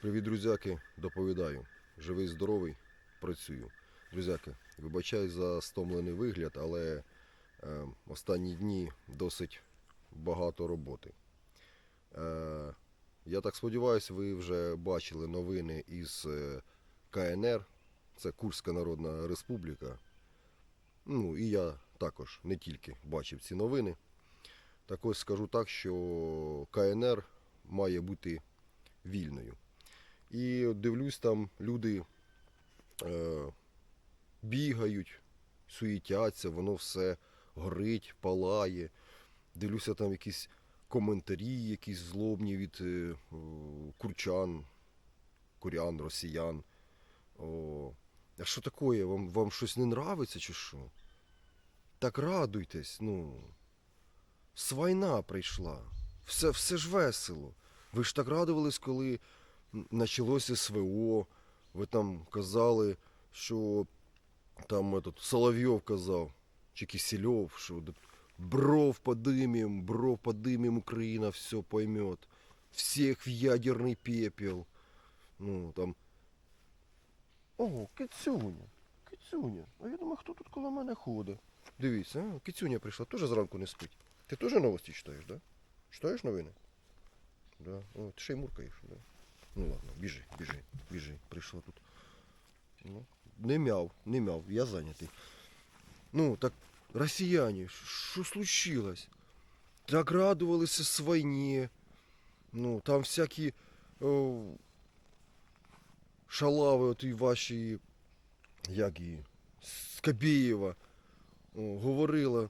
Привіт, друзяки, доповідаю. Живий, здоровий, працюю. Друзяки, вибачаю за стомлений вигляд, але е, останні дні досить багато роботи. Е, я так сподіваюся, ви вже бачили новини із е, КНР, це Курська Народна Республіка. Ну і я також не тільки бачив ці новини. Так ось скажу так, що КНР має бути вільною. І дивлюсь, там люди е, бігають, суїтяться, воно все горить, палає. Дивлюся, там якісь коментарі, якісь злобні від е, курчан, курян, росіян. О, а що таке? Вам, вам щось не нравиться чи що? Так радуйтесь, ну. Свайна прийшла. Все, все ж весело. Ви ж так радувались, коли почалося СВО. Ви там казали, що там этот, Соловйов казав, чи Кисельов, що д- бров подымем, бров подымем, Україна все поймет. Всех в ядерний пепел. Ну, там. Ого, кицюня. Кицюня. А я думаю, хто тут коло мене ходить? Дивіться, а, кицюня прийшла, теж зранку не спить. Ти теж новості читаєш, да? Читаєш новини? Да. О, ти ще й муркаєш, да? Ну ладно, біжи, біжи, біжи. Прийшла тут. Ну, не мяв, не мяв, я зайнятий. Ну, так, росіяне, що случилось? Так радувалися свойні. Ну, там всякі о, шалави, от і ваші, як її, Скабєєва, о, говорила,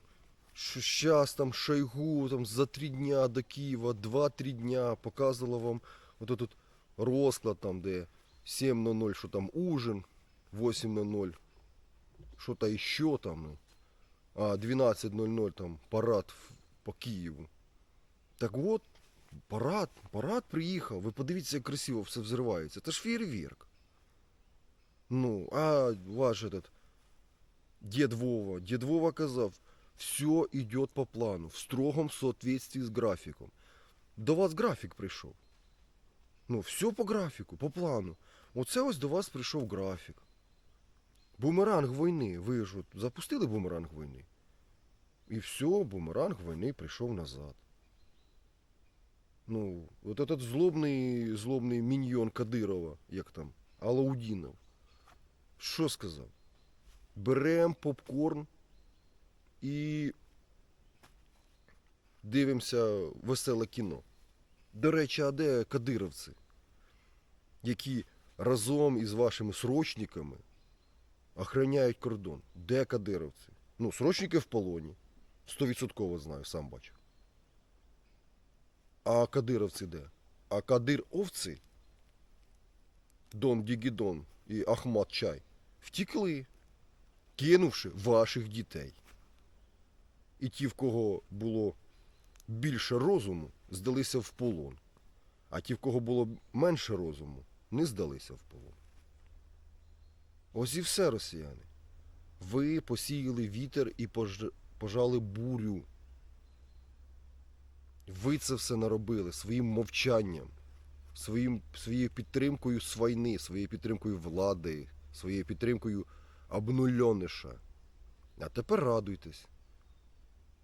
що зараз там Шойгу там, за три дня до Києва, два-три дня показувала вам от этот розклад, там, де 7.00, що там ужин, 8.00, що-то еще там, ну, а 12.00 там парад в- по Києву. Так от, парад, парад приїхав. Ви подивіться, як красиво все взривається. Це ж фейерверк. Ну, а ваш этот дед Вова, дед Вова казав, все идет по плану, в строгом соответствии с графиком. До вас графік прийшов. Ну, все по графіку, по плану. Оце ось до вас прийшов графік. Бумеранг війни. Ви ж от запустили бумеранг війни. І все, бумеранг війни прийшов назад. Ну, от этот злобний, злобний міньйон Кадирова, як там, Алаудінов. Що сказав? Берем попкорн і дивимося веселе кіно. До речі, а де кадировці, які разом із вашими срочниками охороняють кордон? Де кадировці? Ну, срочники в полоні. Стовідсотково знаю, сам бачив. А кадировці де? А кадировці, Дон Дігідон і Ахмат Чай, втікли, кинувши ваших дітей. І ті, в кого було більше розуму, здалися в полон. А ті, в кого було менше розуму, не здалися в полон. Ось і все, росіяни. Ви посіяли вітер і пож- пожали бурю. Ви це все наробили своїм мовчанням, своїм, своєю підтримкою свайни, своєю підтримкою влади, своєю підтримкою обнульониша. А тепер радуйтесь.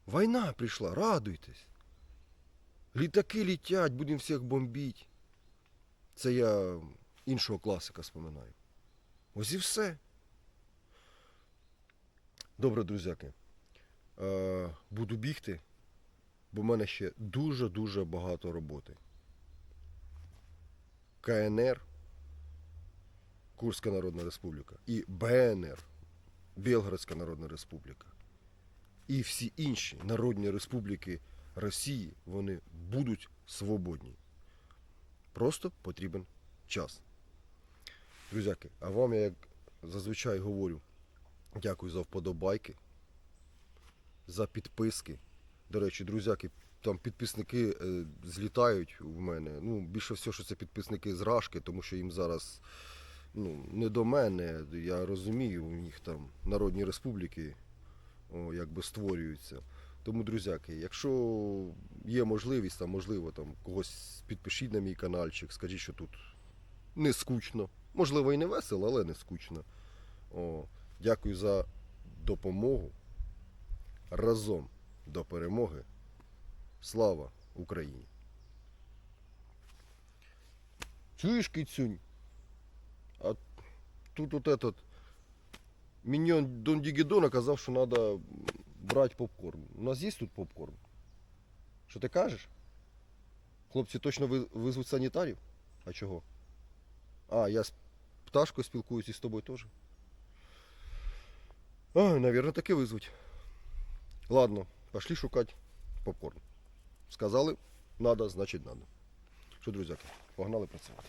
Війна прийшла, радуйтесь. Літаки літять, будемо всіх бомбити. Це я іншого класика споминаю. Ось і все. Добре, друзяки. Буду бігти, бо в мене ще дуже-дуже багато роботи. КНР, Курська Народна Республіка, і БНР, Білградська Народна Республіка. І всі інші народні республіки Росії, вони будуть свободні. Просто потрібен час. Друзяки, а вам я як зазвичай говорю, дякую за вподобайки, за підписки. До речі, друзяки, там підписники е, злітають в мене. Ну, більше всього, що це підписники з Рашки, тому що їм зараз ну, не до мене. Я розумію, у них там народні республіки о, якби створюються. Тому, друзяки, якщо є можливість, там, можливо, там, когось підпишіть на мій каналчик, скажіть, що тут не скучно. Можливо, і не весело, але не скучно. О, дякую за допомогу. Разом до перемоги. Слава Україні! Чуєш, кицюнь? А тут вот этот миньон Дон Дигидона казав, що треба брати попкорн. У нас є тут попкорн? Що ти кажеш? Хлопці точно ви- визвуть санітарів? А чого? А, я з пташкою спілкуюсь і з тобою теж. А, навірно, таки визвуть. Ладно, пошли шукати попкорн. Сказали, надо, значить надо. Що, друзяки, погнали працювати.